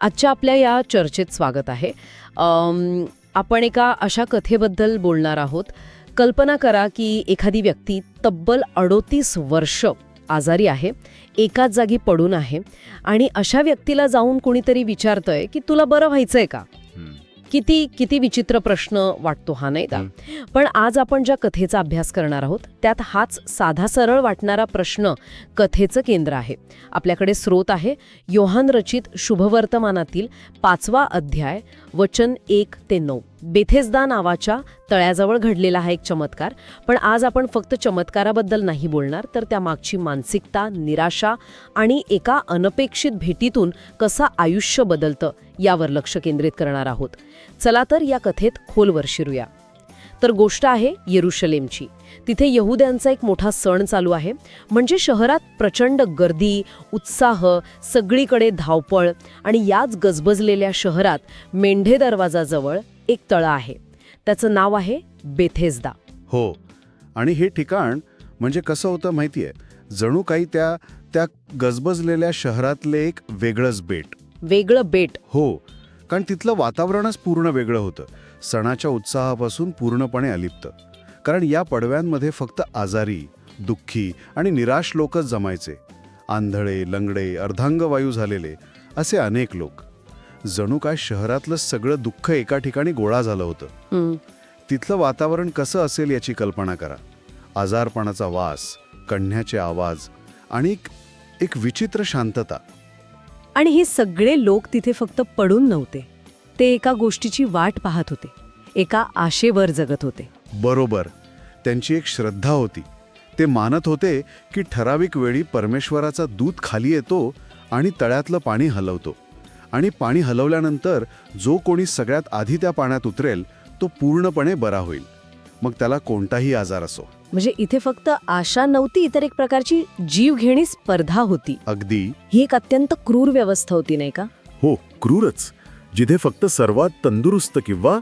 आजच्या आपल्या या चर्चेत स्वागत आहे. आपण एका अशा कथेबद्दल बोलणार आहोत. कल्पना करा की एखादी व्यक्ती तब्बल अडोतीस वर्ष आजारी आहे एकाच जागी पडून आहे आणि अशा व्यक्तीला जाऊन कुणीतरी विचारतंय की तुला बरं व्हायचंय का? किती किती विचित्र प्रश्न वाटतो हा नाही का? पण आज आपण ज्या कथेचा अभ्यास करणार आहोत त्यात हाच साधा सरळ वाटणारा प्रश्न कथेचं केंद्र आहे. आपल्याकडे स्रोत आहे. योहान रचित शुभवर्तमानातील पाचवा अध्याय वचन एक ते नऊ. बेथेसदा नावाच्या तळ्याजवळ घडलेला हा एक चमत्कार. पण आज आपण फक्त चमत्काराबद्दल नाही बोलणार तर त्यामागची मानसिकता निराशा आणि एका अनपेक्षित भेटीतून कसं आयुष्य बदलतं यावर लक्ष केंद्रित करणार आहोत. चला तर या कथेत खोलवर शिरूया. तर गोष्ट आहे येरुशलेमची. तिथे यहुद्यांचा एक मोठा सण चालू आहे. म्हणजे शहरात प्रचंड गर्दी उत्साह सगळीकडे धावपळ आणि याच गजबजलेल्या शहरात मेंढे दरवाजाजवळ एक तळं आहे. त्याचं नाव आहे बेथेसदा. हो. आणि हे ठिकाण म्हणजे कसं होतं माहितीये? जणू काही त्या त्या गजबजलेल्या शहरातले एक वेगळंच बेट. वेगळं बेट. हो. कारण तिथलं वातावरणच पूर्ण वेगळं होतं. सणाच्या उत्साहापासून पूर्णपणे अलिप्त. कारण या पडव्यांमध्ये फक्त आजारी दुःखी आणि निराश लोकच जमायचे. आंधळे लंगडे अर्धांगवायू झालेले असे अनेक लोक. जणू काय शहरातलं सगळं दुःख एका ठिकाणी गोळा झालं होतं. तिथलं वातावरण कसं असेल याची कल्पना करा. आजारपणाचा वास कण्ह्याचे आवाज आणि एक- एक विचित्र शांतता. आणि हे सगळे लोक तिथे फक्त पडून नव्हते. ते एका गोष्टीची वाट पाहत होते. एका आशेवर जगत होते. बरोबर. त्यांची एक श्रद्धा होती. ते मानत होते की ठराविक वेळी परमेश्वराचा दूत खाली येतो आणि तळ्यातलं पाणी हलवतो. आणि पाणी हलवल्यानंतर जो कोणी सगळ्यात आधी त्या पाण्यात उतरेल तो पूर्णपणे बरा होईल. मग त्याला कोणताही आजार असो. म्हणजे इथे फक्त आशा नव्हती तर एक प्रकारची जीवघेणी स्पर्धा होती. अगदी. ही एक अत्यंत क्रूर व्यवस्था होती नाही का? हो क्रूरच. जिथे फक्त सर्वात तंदुरुस्त किंवा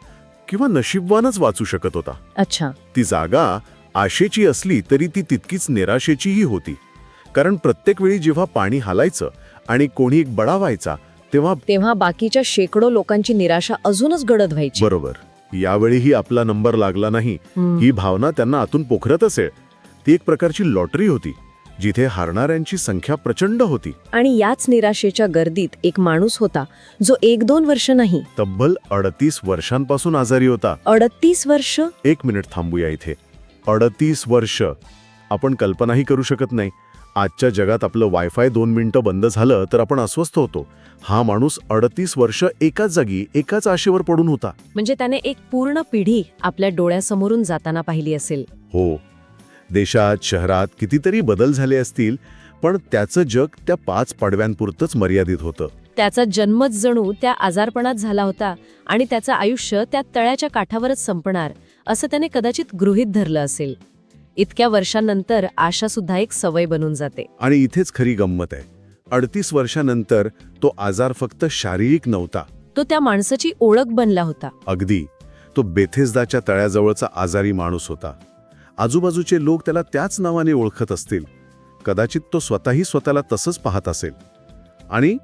किंवा नशीबवानच वाचू शकत होता. अच्छा. ती जागा आशेची असली तरी ती तितकीच निराशेचीही होती. कारण प्रत्येक वेळी जेव्हा पाणी हालायचं आणि कोणी एक बडा व्हायचा तेव्हा तेव्हा बाकीच्या शेकडो लोकांची निराशा अजूनच गडद व्हायची. बरोबर. यावेळीही आपला नंबर लागला नाही. ही भावना त्यांना आतून पोखरत असेल. ती एक प्रकारची लॉटरी होती जिथे हारणाऱ्यांची संख्या प्रचंड होती. आणि याच निराशेच्या गर्दीत एक माणूस होता जो एक दोन वर्ष नाही. तब्बल अडतीस वर्षांपासून आजारी होता. अडतीस वर्ष? एक मिनिट थांबूया इथे. अडतीस वर्ष. आपण कल्पनाही करू शकत नाही. आजच्या जगात आपलं वायफाय दोन मिनिटं बंद झालं तर आपण अस्वस्थ होतो. हा माणूस अडतीस वर्ष एकाच जागी एकाच आशेवर पडून होता. म्हणजे त्याने एक पूर्ण पिढी आपल्या डोळ्यासमोरून जाताना पाहिली असेल. हो. देशात शहरात कितीतरी बदल झाले असतील पण त्याचं जग त्या पाच पडव्यांपुरतंच मर्यादित होतं. त्याचा जन्मच जणू त्या आजारपणात झाला होता आणि त्याचं आयुष्य त्या तळ्याच्या काठावरच संपणार असं त्याने कदाचित गृहीत धरलं असेल. इतक्या वर्षांनंतर आशा सुद्धा एक सवय बनून जाते. आणि इथेच खरी गंमत आहे. अडतीस वर्षानंतर तो आजार फक्त शारीरिक नव्हता. तो त्या माणसाची ओळख बनला होता. अगदी. तो बेथेसदाच्या तळ्याजवळचा आजारी माणूस होता. आजूबाजूचे लोक त्याला त्याच नावाने ओळखत असतील. कदाचित तो स्वतःही स्वतःला तसंच पाहत असेल. आणि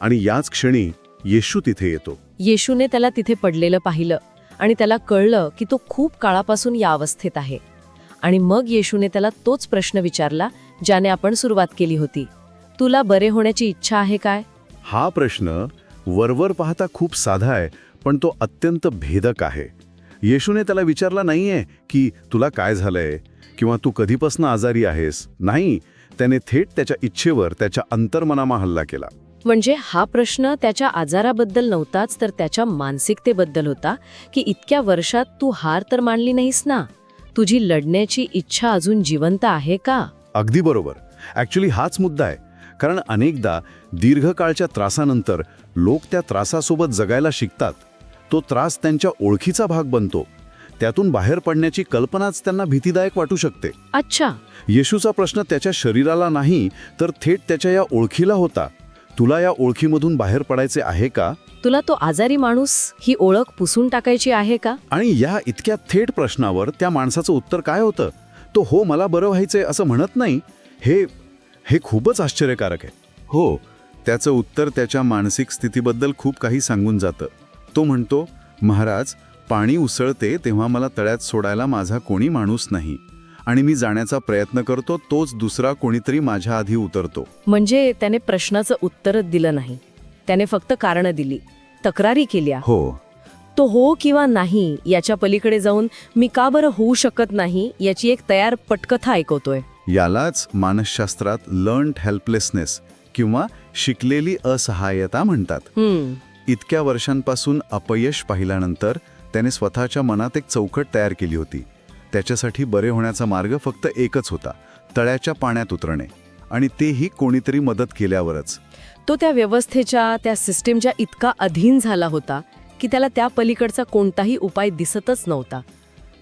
आणि याच क्षणी येशू तिथे येतो. येशूने त्याला तिथे पडलेलं पाहिलं आणि त्याला कळलं की तो खूप काळापासून या अवस्थेत आहे. आणि मग येशूने त्याला तोच प्रश्न विचारला ज्याने आपण सुरुवात केली होती. तुला बरे होण्याची इच्छा आहे काय? हा प्रश्न वरवर पाहता खूप साधा आहे पण तो अत्यंत भेदक आहे. येशूने त्याला विचारला नाहीये की तुला काय झालंय किंवा तू कधीपासून आजारी आहेस. नाही त्याने थेट त्याच्या इच्छेवर त्याच्या अंतर्मनामा हल्ला केला. म्हणजे हा प्रश्न त्याच्या आजाराबद्दल नव्हताच तर त्याच्या मानसिकतेबद्दल होता की इतक्या वर्षात तू हार तर मानली नाहीस ना? तुझी लढण्याची इच्छा अजून जिवंत आहे का? अगदी बरोबर. ॲक्च्युली हाच मुद्दा आहे. कारण अनेकदा दीर्घकाळच्या त्रासानंतर लोक त्या त्रासासोबत जगायला शिकतात. तो त्रास त्यांच्या ओळखीचा भाग बनतो. त्यातून बाहेर पडण्याची कल्पनाच त्यांना भीतीदायक वाटू शकते. अच्छा. येशूचा प्रश्न त्याच्या शरीराला नाही तर थेट त्याच्या या ओळखीला होता. तुला या ओळखीमधून बाहेर पडायचे आहे का? तुला तो आजारी माणूस ही ओळख पुसून टाकायची आहे का? आणि या इतक्या थेट प्रश्नावर त्या माणसाचं उत्तर काय होतं? तो हो मला बरं व्हायचंय असं म्हणत नाही हे हे खूपच आश्चर्यकारक आहे. हो त्याचं उत्तर त्याच्या मानसिक स्थितीबद्दल खूप काही सांगून जातं. तो म्हणतो महाराज पाणी उसळते तेव्हा मला तळ्यात सोडायला माझा कोणी माणूस नाही. आणि मी जाण्याचा प्रयत्न करतो तोच दुसरा कोणीतरी माझ्या आधी उतरतो. म्हणजे त्याने प्रश्नाचं उत्तरच दिलं नाही. त्याने फक्त कारणं दिली. तक्रारी केल्या. हो. तो हो किंवा नाही याच्या पलीकडे जाऊन मी का बरं होऊ शकत नाही याची एक तयार पटकथा ऐकवतोय. यालाच मानसशास्त्रात लर्न्ड हेल्पलेसनेस किंवा शिकलेली असहाय्यता म्हणतात. इतक्या वर्षांपासून अपयश पाहिल्यानंतर त्याने स्वतःच्या मनात एक चौकट तयार केली होती. त्याच्यासाठी बरे होण्याचा मार्ग फक्त एकच होता तळ्याच्या पाण्यात उतरणे. आणि तेही कोणीतरी मदत केल्यावरच. तो त्या व्यवस्थेच्या त्या सिस्टीमच्या इतका अधीन झाला होता की त्याला त्या पलीकडचा कोणताही उपाय दिसतच नव्हता.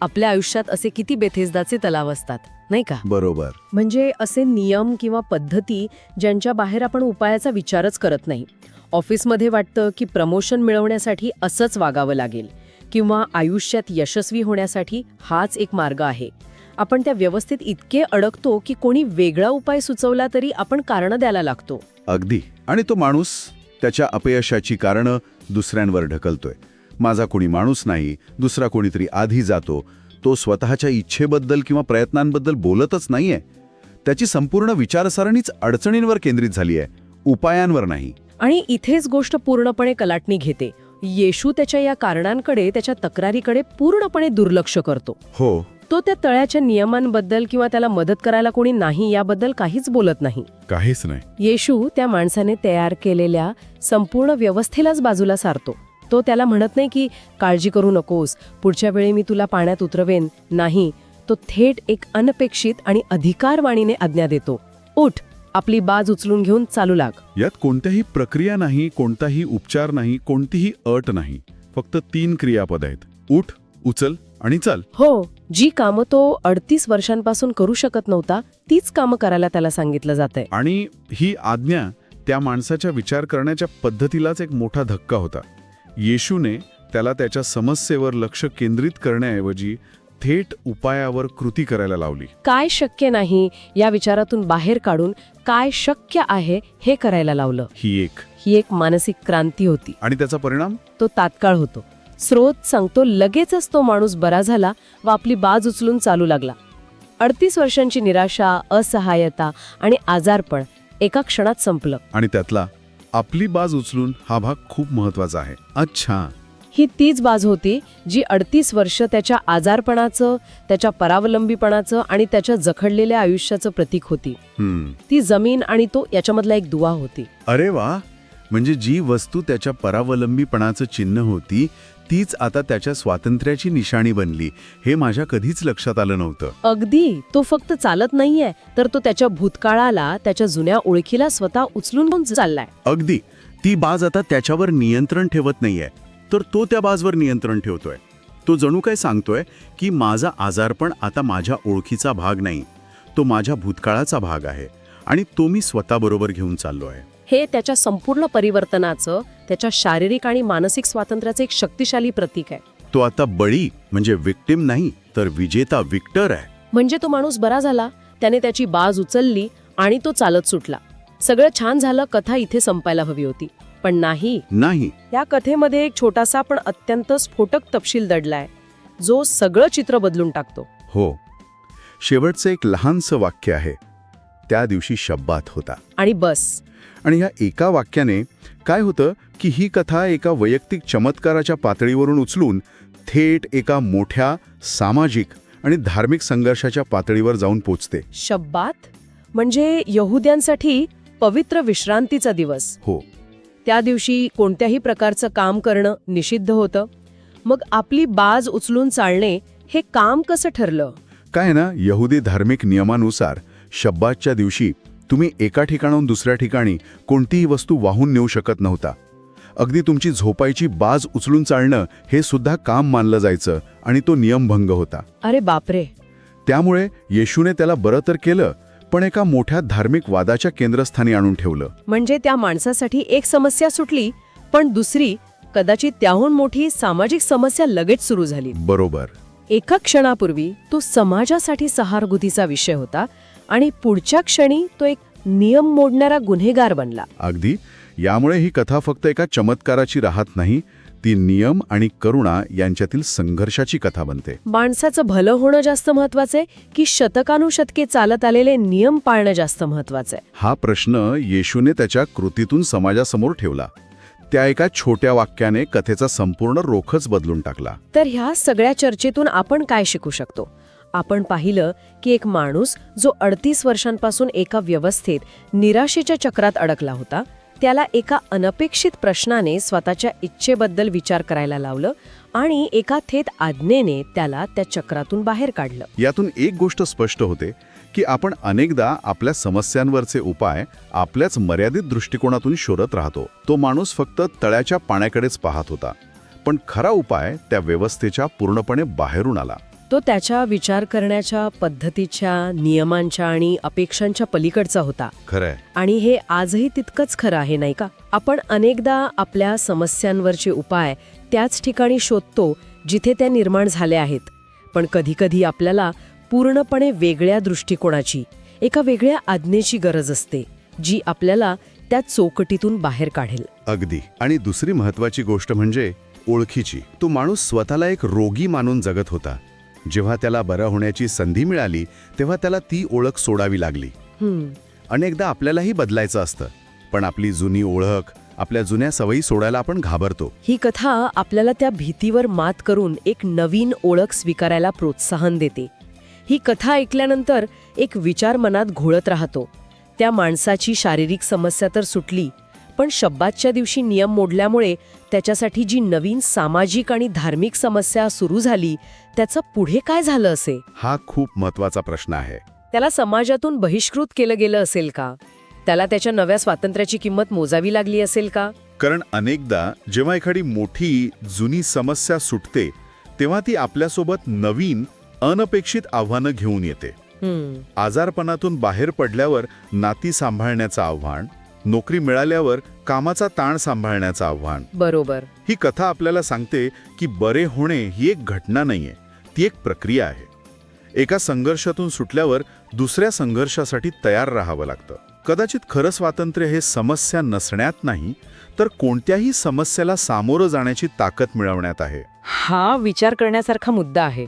आपल्या आयुष्यात असे किती बेथेजदाचे तलाव असतात नाही का? बरोबर. म्हणजे असे नियम किंवा पद्धती ज्यांच्या बाहेर आपण उपायाचा विचारच करत नाही. ऑफिसमध्ये वाटतं की प्रमोशन मिळवण्यासाठी असंच वागावं लागेल किंवा आयुष्यात यशस्वी होण्यासाठी हाच एक मार्ग आहे. आपण त्या व्यवस्थेत इतके अडकतो की कोणी वेगळा उपाय सुचवला तरी आपण कारणं द्यायला लागतो. अगदी. आणि तो माणूस त्याच्या अपयशाची कारणं दुसऱ्यांवर ढकलतोय. माझा कोणी माणूस नाही दुसरा कोणीतरी आधी जातो. तो स्वतःच्या इच्छेबद्दल किंवा प्रयत्नांबद्दल बोलतच नाहीये. त्याची संपूर्ण विचारसरणीच अडचणींवर केंद्रित झाली आहे उपायांवर नाही. आणि इथेच गोष्ट पूर्णपणे कलाटणी घेते. येशू त्याच्या या कारणांकडे त्याच्या तक्रारीकडे पूर्णपणे दुर्लक्ष करतो. हो. तो त्या तळ्याच्या नियमांबद्दल किंवा त्याला मदत करायला कोणी नाही याबद्दल काहीच बोलत नाही. काहीच नाही. येशू त्या माणसाने तयार केलेल्या संपूर्ण व्यवस्थेलाच बाजूला सारतो. तो त्याला म्हणत नाही की काळजी करू नकोस. पुढच्या वेळी मी तुला पाण्यात उतरवेन. नाही. तो थेट एक अनपेक्षित आणि अधिकारवाणीने आज्ञा देतो. उठ आपली बाज उचलून घेऊन चालू लाग. यात कोणत्याही प्रक्रिया नाही कोणताही उपचार नाही कोणतीही अट नाही. फक्त तीन क्रियापद आहेत. उठ उचल आणि चल. हो. जी कामं तो अडतीस वर्षांपासून करू शकत नव्हता तीच कामं करायला त्याला सांगितलं जातंय. आणि ही आज्ञा त्या माणसाच्या विचार करण्याच्या पद्धतीलाच एक मोठा धक्का होता. येशूने त्याला त्याच्या समस्येवर लक्ष केंद्रित करण्याऐवजी थेट उपायावर कृती करायला लावली. काय शक्य नाही या विचारातून बाहेर काढून काय शक्य आहे हे करायला लावलं. ही एक ही एक मानसिक क्रांती होती. आणि त्याचा परिणाम? तो तात्काळ होतो. स्रोत सांगतो लगेचच तो माणूस बरा झाला व आपली बाज उचलून चालू लागला. अडतीस वर्षांची निराशा असहाय्यता आणि आजारपण एका क्षणात संपलं. आणि त्यातला आपली बाज उचलून हा भाग खूप महत्त्वाचा आहे. अच्छा. ही तीच बाज होती जी अडतीस वर्ष त्याच्या आजारपणाचं त्याच्या परावलंबीपणाचं आणि त्याच्या जखडलेल्या आयुष्याचं प्रतीक होती. ती जमीन आणि तो याच्यामधला एक दुवा होती. अरे वा! म्हणजे जी वस्तू त्याच्या परावलंबीपणाचं चिन्ह होती तीच आता त्याच्या स्वातंत्र्याची निशाणी बनली. हे माझ्या कधीच लक्षात आलं नव्हतं. अगदी. तो फक्त चालत नाहीये तर तो त्याच्या भूतकाळाला त्याच्या जुन्या ओळखीला स्वतः उचलून घेऊन चाललाय. अगदी. ती बाज आता त्याच्यावर नियंत्रण ठेवत नाहीये. तर तो त्या बाजवर नियंत्रण ठेवतोय. तो जणू काय सांगतोय की माझा आजारपण आता माझ्या ओळखीचा भाग नाही. तो माझ्या भूतकाळाचा भाग आहे. आणि तो मी स्वतःबरोबर घेऊन चाललो आहे हे त्याच्या संपूर्ण परिवर्तनाचं त्याच्या शारीरिक आणि मानसिक स्वातंत्र्याचं एक शक्तिशाली प्रतीक आहे. तो आता बळी म्हणजे विक्टिम नाही तर विजेता विक्टर आहे. म्हणजे तो माणूस बरा झाला त्याने त्याची बाज उचलली आणि तो चालत सुटला. सगळं छान झालं कथा इथे संपायला हवी होती. पण नाही. नाही. या कथेमध्ये एक छोटासा पण अत्यंत स्फोटक तपशील दडलाय. जो सगळं चित्र बदलून टाकतो. हो. शेवटचं एक लहानसं वाक्य आहे. त्या दिवशी शब्बात होता. आणि बस. आणि ह्या एका वाक्याने काय होतं की ही कथा एका वैयक्तिक चमत्काराच्या पातळीवरून उचलून थेट एका मोठ्या सामाजिक आणि धार्मिक संघर्षाच्या पातळीवर जाऊन पोचते. शब्बात म्हणजे यहुद्यांसाठी पवित्र विश्रांतीचा दिवस. हो. त्या दिवशी कोणत्याही प्रकारचं काम करणं निषिद्ध होतं. मग आपली बाज उचलून चालणे हे काम कसं ठरलं? काय ना यहुदी धार्मिक नियमानुसार शब्बातच्या दिवशी तुम्ही एका ठिकाणाहून दुसऱ्या ठिकाणी कोणतीही वस्तू वाहून नेऊ शकत नव्हता. अगदी तुमची झोपायची बाज उचलून चालणं हे सुद्धा काम मानलं जायचं आणि तो नियमभंग होता. अरे बापरे! त्यामुळे येशूने त्याला बरं तर केलं पण एका मोठ्या धार्मिक वादाच्या केंद्रस्थानी आणून ठेवलं. म्हणजे त्या माणसासाठी एक समस्या सुटली पण दुसरी कदाचित त्याहून मोठी सामाजिक समस्या लगेच सुरू झाली. बरोबर. एका क्षणापूर्वी तो समाजासाठी सहारगुतीचा विषय होता आणि पुढच्या क्षणी तो एक नियम मोडणारा गुन्हेगार बनला. अगदी. यामुळे ही कथा फक्त एका चमत्काराची राहत नाही ती नियम आणि करुणा यांच्यातील संघर्षाची कथा बनते. माणसाचं भलं होणं जास्त महत्वाचं आहे की शतकानुशतके चालत आलेले नियम पाळणं जास्त महत्वाचं आहे? हा प्रश्न येशूने त्याच्या कृतीतून समाजासमोर ठेवला. त्या एका छोट्या वाक्याने कथेचा संपूर्ण रोखच बदलून टाकला. तर ह्या सगळ्या चर्चेतून आपण काय शिकू शकतो? आपण पाहिलं की एक माणूस जो अडतीस वर्षांपासून एका व्यवस्थेत निराशेच्या चक्रात अडकला होता त्याला एका अनपेक्षित प्रश्नाने स्वतःच्या इच्छेबद्दल विचार करायला लावलं आणि एका थेट आज्ञेने त्याला त्या चक्रातून बाहेर काढलं. यातून एक गोष्ट स्पष्ट होते की आपण अनेकदा आपल्या समस्यांवरचे उपाय आपल्याच मर्यादित दृष्टिकोनातून शोधत राहतो. तो माणूस फक्त तळ्याच्या पाण्याकडेच पाहत होता. पण खरा उपाय त्या व्यवस्थेच्या पूर्णपणे बाहेरून आला. तो त्याच्या विचार करण्याच्या पद्धतीच्या नियमांच्या आणि अपेक्षांच्या पलीकडचा होता. खरंय. आणि हे आजही तितकंच खरं आहे नाही का? आपण अनेकदा आपल्या समस्यांवरचे उपाय त्याच ठिकाणी शोधतो जिथे त्या निर्माण झाल्या आहेत. पण कधीकधी आपल्याला पूर्णपणे वेगळ्या दृष्टिकोनाची एका वेगळ्या आज्ञेची गरज असते जी आपल्याला त्या चौकटीतून बाहेर काढेल. अगदी. आणि दुसरी महत्वाची गोष्ट म्हणजे ओळखीची. तो माणूस स्वतःला एक रोगी मानून जगत होता. जेव्हा त्याला बरं होण्याची संधी मिळाली तेव्हा त्याला ती ओळख सोडावी लागली. हम्म. अनेकदा आपल्यालाही बदलायचं असतं पण आपली जुनी ओळख आपल्या जुन्या सवयी सोडायला आपण घाबरतो. ही कथा आपल्याला त्या भीतीवर मात करून एक नवीन ओळख स्वीकारायला प्रोत्साहन देते. ही कथा ऐकल्यानंतर एक विचार मनात घोळत राहतो. त्या माणसाची शारीरिक समस्या तर सुटली पण शब्दाच्या दिवशी नियम मोडल्यामुळे त्याच्यासाठी जी नवीन सामाजिक आणि धार्मिक समस्या सुरू झाली त्याचं पुढे काय झालं असे? हा खूप महत्त्वाचा प्रश्न आहे. त्याला समाजातून बहिष्कृत केलं गेलं असेल का? त्याला त्याच्या नव्या स्वातंत्र्याची किंमत मोजावी लागली असेल का? कारण अनेकदा जेव्हा एखादी मोठी जुनी समस्या सुटते तेव्हा ती आपल्यासोबत नवीन अनपेक्षित आव्हानं घेऊन येते. आजारपणातून बाहेर पडल्यावर नाती सांभाळण्याचं आव्हान नोकरी मिळाल्यावर कामाचा ताण सांभाळण्याचं आव्हान. बरोबर. ही कथा आपल्याला सांगते की बरे होणे ही एक घटना नाहीये. ती एक प्रक्रिया आहे. एका संघर्षातून सुटल्यावर दुसऱ्या संघर्षासाठी तयार राहावं लागतं. कदाचित खरं स्वातंत्र्य हे समस्या नसण्यात नाही तर कोणत्याही समस्येला सामोरं जाण्याची ताकद मिळवण्यात आहे. हा विचार करण्यासारखा मुद्दा आहे.